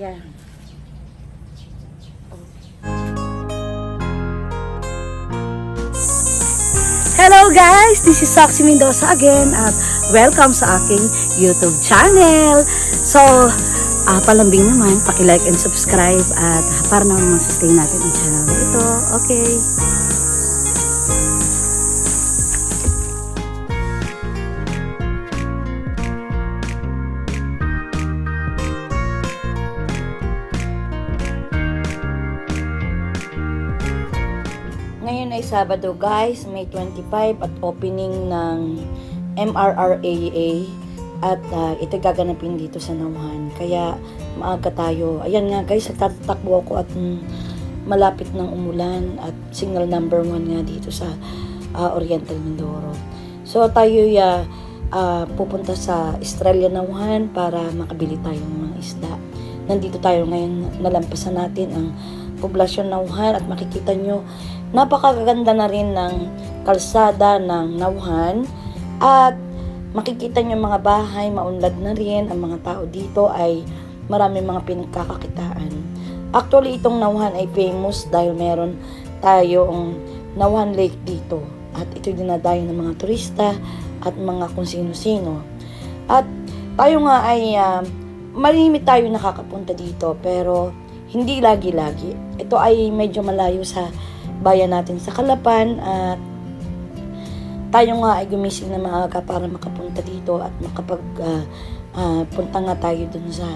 Ayan. Hello guys! This is Soxy Mendoza again at welcome sa aking YouTube channel. So, ah, palambing naman, paki-like and subscribe at para naman sustain natin ang channel na ito. Okay. Sabado guys, May 25 at opening ng MRRAA at uh, ito gaganapin dito sa Nauhan. Kaya maaga tayo. Ayan nga guys, nagtatakbo ako at mm, malapit ng umulan at signal number 1 nga dito sa ah, Oriental Mindoro. So tayo ya ah, pupunta sa Estrella Nauhan para makabili tayo ng mga isda. Nandito tayo ngayon, nalampasan natin ang poblasyon Nauhan at makikita nyo napakaganda na rin ng kalsada ng Nauhan at makikita nyo mga bahay, maunlad na rin ang mga tao dito ay marami mga pinagkakakitaan. Actually, itong Nauhan ay famous dahil meron tayong Nauhan Lake dito at ito dinadayo ng mga turista at mga kung sino-sino. At tayo nga ay uh, malimit tayo nakakapunta dito pero hindi lagi-lagi. Ito ay medyo malayo sa bayan natin sa Kalapan at tayo nga ay gumising na maaga para makapunta dito at makapag ah, ah, punta nga tayo dun sa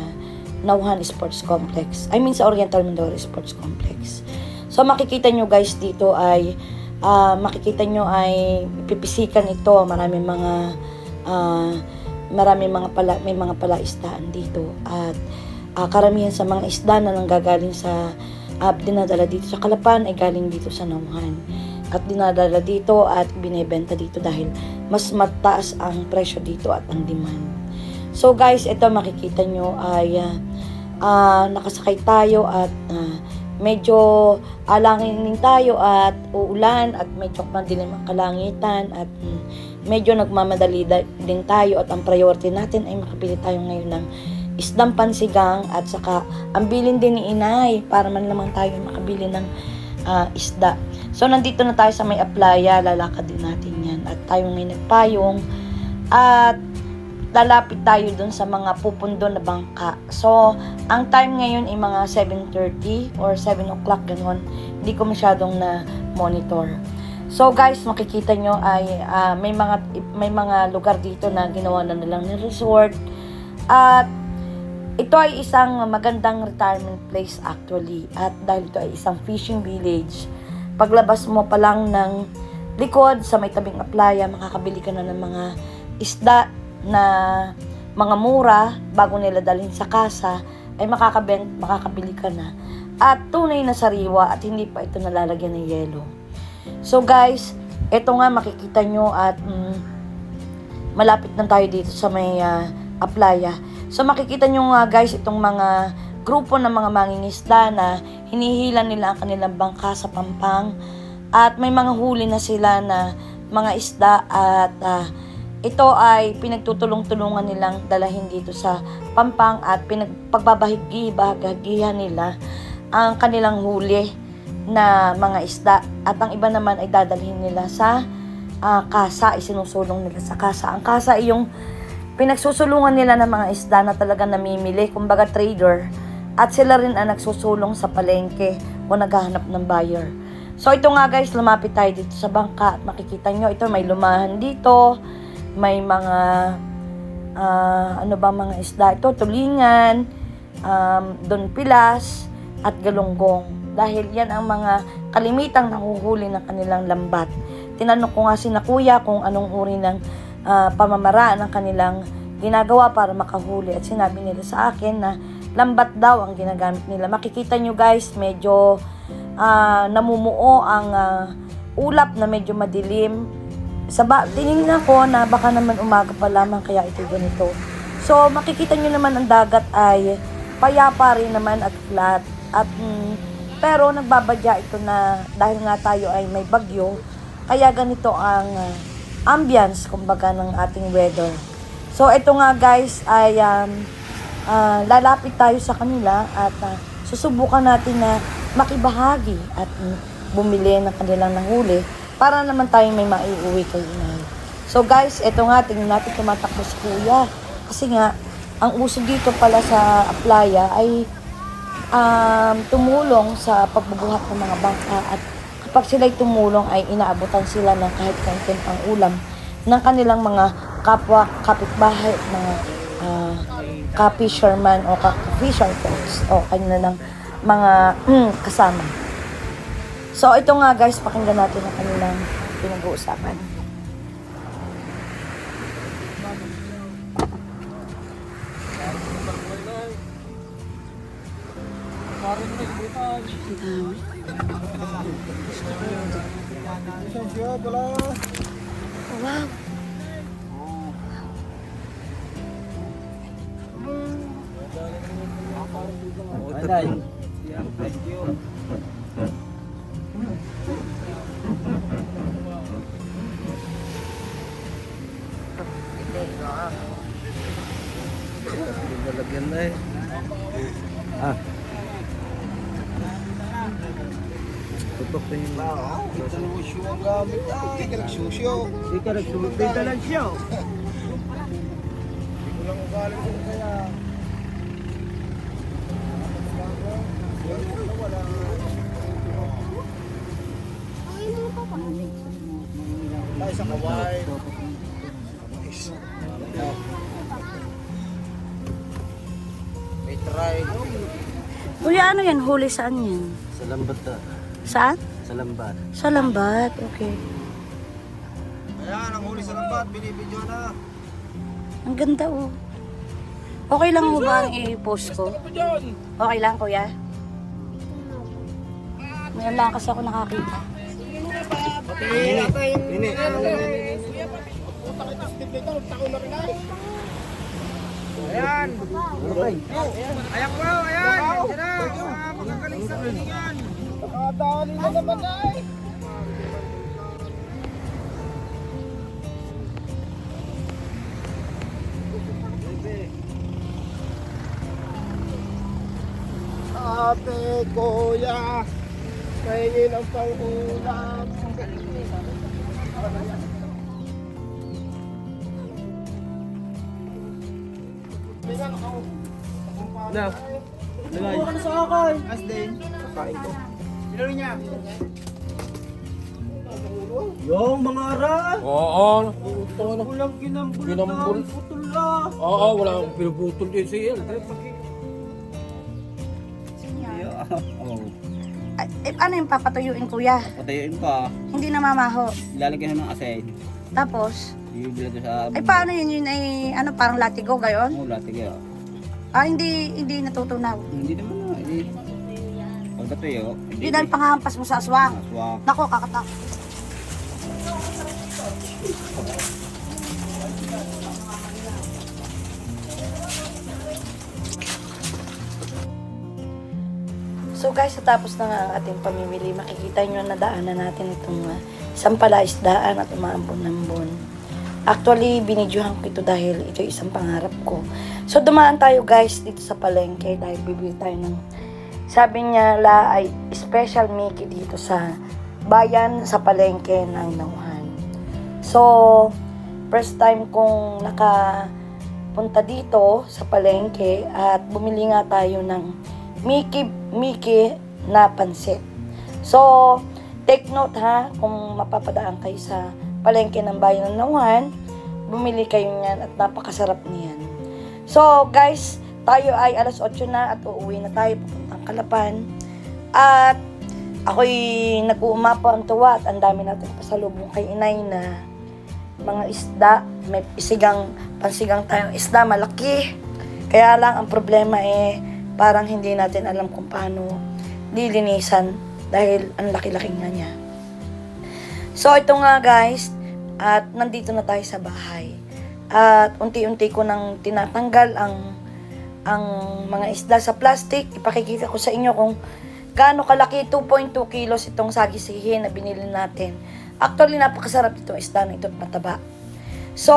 Nauhan Sports Complex. I mean sa Oriental Mindoro Sports Complex. So makikita nyo guys dito ay ah, makikita nyo ay pipisikan ito. Maraming mga ah, maraming mga pala may mga palaisdaan dito at ah, karamihan sa mga isda na nanggagaling sa uh, dinadala dito sa Kalapan ay galing dito sa Nauhan. At dinadala dito at binebenta dito dahil mas mataas ang presyo dito at ang demand. So guys, ito makikita nyo ay uh, uh, nakasakay tayo at uh, medyo alangin tayo at uulan at medyo madilim ang kalangitan at mm, medyo nagmamadali da- din tayo at ang priority natin ay makabili tayo ngayon ng isdang pansigang at saka ang bilin din ni inay para man lamang tayo makabili ng ah, isda. So nandito na tayo sa may aplaya, lalakad din natin yan at tayo ngayon nagpayong at lalapit tayo dun sa mga pupundo na bangka. So, ang time ngayon ay mga 7.30 or 7 o'clock ganon. Hindi ko masyadong na monitor. So guys, makikita nyo ay ah, may mga may mga lugar dito na ginawa na nilang ng resort. At ito ay isang magandang retirement place actually. At dahil ito ay isang fishing village, paglabas mo pa lang ng likod sa may tabing aplaya, makakabili ka na ng mga isda na mga mura bago nila dalhin sa kasa ay makakabent, makakabili ka na. At tunay na sariwa at hindi pa ito nalalagyan ng yelo. So guys, ito nga makikita nyo at mm, malapit na tayo dito sa may ah, aplaya. So makikita nyo nga guys itong mga grupo ng mga mangingisda na hinihila nila ang kanilang bangka sa pampang. At may mga huli na sila na mga isda at ah, ito ay pinagtutulong-tulungan nilang dalahin dito sa pampang at pinagpagbabahigi, bahagihan nila ang kanilang huli na mga isda. At ang iba naman ay dadalhin nila sa ah, kasa, isinusulong nila sa kasa. Ang kasa ay yung pinagsusulungan nila ng mga isda na talaga namimili, kumbaga trader, at sila rin ang nagsusulong sa palengke o naghahanap ng buyer. So ito nga guys, lumapit tayo dito sa bangka at makikita nyo, ito may lumahan dito, may mga ah, ano ba mga isda ito, tulingan, um, don pilas, at galunggong. Dahil yan ang mga kalimitang nahuhuli ng kanilang lambat. Tinanong ko nga si na kuya kung anong uri ng ah, pamamaraan ng kanilang ginagawa para makahuli. At sinabi nila sa akin na lambat daw ang ginagamit nila. Makikita nyo guys, medyo ah, namumuo ang ah, ulap na medyo madilim. Sa ba, tinignan ko na baka naman umaga pa lamang kaya ito ganito. So makikita nyo naman ang dagat ay payapa rin naman at flat. At mm, pero nagbabadya ito na dahil nga tayo ay may bagyo, kaya ganito ang ah, ambience kumbaga ng ating weather. So ito nga guys ay um, ah, lalapit tayo sa kanila at ah, susubukan natin na makibahagi at mm, bumili ng kanilang nahuli para naman tayo may maiuwi kay inay. So guys, eto nga, tingnan natin tumatakbo si kuya. Kasi nga, ang uso dito pala sa playa ay um, tumulong sa pagbubuhat ng mga bangka at kapag sila'y tumulong ay inaabutan sila ng kahit kaunting pang ulam ng kanilang mga kapwa, kapitbahay, mga uh, ka-fisherman o ka-fisher folks o kanilang mga mm, kasama. So ito nga guys, pakinggan natin ang kanilang pinag-uusapan. Wow! Lalagyan na eh. Ah. Tutok na yung... Susyo ang gamit ah. Hindi ka nagsusyo. Di ka nagsulot. Di ka siya. Hindi ko lang ugaling ko kaya. Wala. Tayo sa kaway. May try. Kuya, ano yan? Huli saan yan? Sa lambat na. Saan? Sa lambat. Sa lambat. Okay. Ayan, ang huli sa lambat. Binibidyo na. Ang ganda oh. Okay lang mo ba ang i-post ko? Okay lang, kuya? Ngayon lang kasi ako nakakita. Ini. Ayan. Ayan po, ayan. Yan na. Makakaling sa yan. Nakadali na naman ay. Ate, kuya, kainin ang pang-ulam. Na. Lagay. sa akin. As din. Kain ko. Yung mga ara. Oo, Walang ginambul. Ginambul. Putol na. oo, wala akong pinuputol din siya. Oh. Ay, eh, ano yung papatuyuin, kuya? Patayuin pa. Hindi na mamaho. Lalagyan ng asin. Tapos, Ibilad sa... ay paano yun? Yun ay, ano, parang latigo gayon? Oh, latig yun. Ah, hindi, hindi natutunaw. Hindi naman na. Hindi. Pagkatuyo. Yun ang panghampas mo sa aswang. Swak. Nako, kakatak. So guys, tapos na nga ang ating pamimili, makikita nyo na daanan natin itong uh, isang palaisdaan at umaambon-ambon. Actually, binidyohan ko ito dahil ito isang pangarap ko. So dumaan tayo guys dito sa palengke dahil bibili tayo ng sabi niya la ay special Mickey dito sa bayan sa palengke ng Nauhan. So, first time kong nakapunta dito sa palengke at bumili nga tayo ng Mickey, Mickey na pansit. So, take note ha, kung mapapadaan kayo sa palengke ng bayan ng Nauhan, bumili kayo niyan at napakasarap niyan. So, guys, tayo ay alas 8 na at uuwi na tayo papuntang Kalapan. At ako'y nag-uumapo ang tuwa at ang dami natin pasalubong kay inay na mga isda. May isigang, pansigang tayong isda, malaki. Kaya lang ang problema eh, parang hindi natin alam kung paano lilinisan dahil ang laki-laki nga niya. So ito nga guys, at nandito na tayo sa bahay. At unti-unti ko nang tinatanggal ang ang mga isda sa plastic. Ipakikita ko sa inyo kung gaano kalaki 2.2 kilos itong sagisihin na binili natin. Actually, napakasarap itong isda na ito at mataba. So,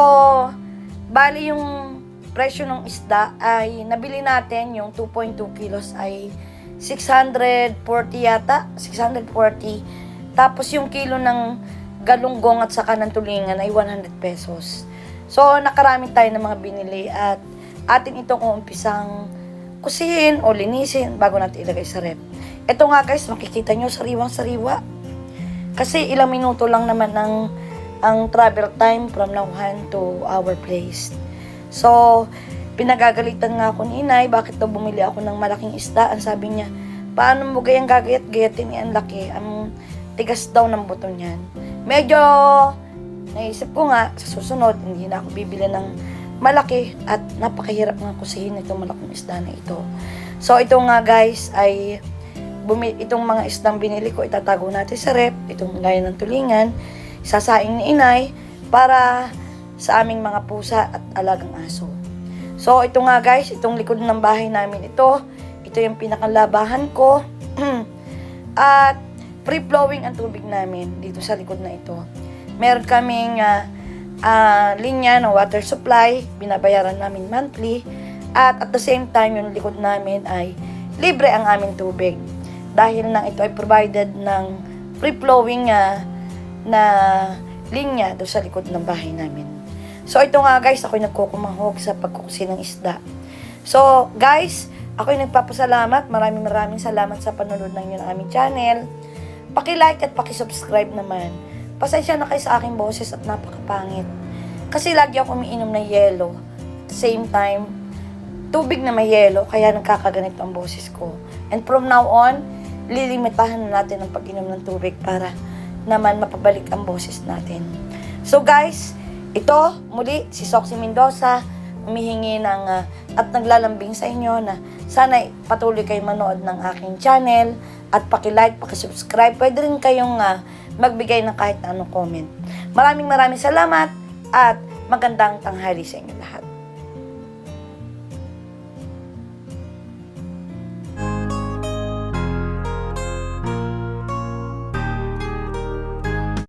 bali yung presyo ng isda ay nabili natin yung 2.2 kilos ay 640 yata, 640. Tapos yung kilo ng galunggong at saka ng tulingan ay 100 pesos. So, nakarami tayo ng mga binili at atin itong umpisang kusihin o linisin bago natin ilagay sa rep. Ito nga guys, makikita nyo sariwang-sariwa. Kasi ilang minuto lang naman ang, ang travel time from Nauhan to our place. So, pinagagalitan nga ako ni inay, bakit daw bumili ako ng malaking isda? Ang sabi niya, paano mo gayang gagayat-gayatin ni ang laki? Ang tigas daw ng buto niyan. Medyo naisip ko nga, sa susunod, hindi na ako bibili ng malaki at napakahirap nga kusihin itong malaking isda na ito. So, ito nga guys ay bumi, itong mga isdang binili ko, itatago natin sa rep, itong gaya ng tulingan, sasaing ni inay para sa aming mga pusa at alagang aso. So, ito nga guys, itong likod ng bahay namin ito, ito yung pinakalabahan ko. at free-flowing ang tubig namin dito sa likod na ito. Meron kaming ah, ah, linya ng water supply, binabayaran namin monthly. At at the same time, yung likod namin ay libre ang aming tubig. Dahil nang ito ay provided ng free-flowing ah, na linya doon sa likod ng bahay namin. So ito nga guys, ako'y nagkukumahog sa pagkukusin ng isda. So guys, ako'y nagpapasalamat. Maraming maraming salamat sa panonood ng yun aming channel. Paki-like at paki-subscribe naman. Pasensya na kayo sa aking boses at napakapangit. Kasi lagi ako umiinom ng yelo. At same time, tubig na may yelo, kaya nagkakaganito ang boses ko. And from now on, lilimitahan na natin ang pag-inom ng tubig para naman mapabalik ang boses natin. So guys, ito muli si Soxy Mendoza humihingi ng ah, at naglalambing sa inyo na sana patuloy kayo manood ng aking channel at paki-like, paki-subscribe. Pwede rin kayong ah, magbigay ng kahit anong comment. Maraming maraming salamat at magandang tanghali sa inyo lahat.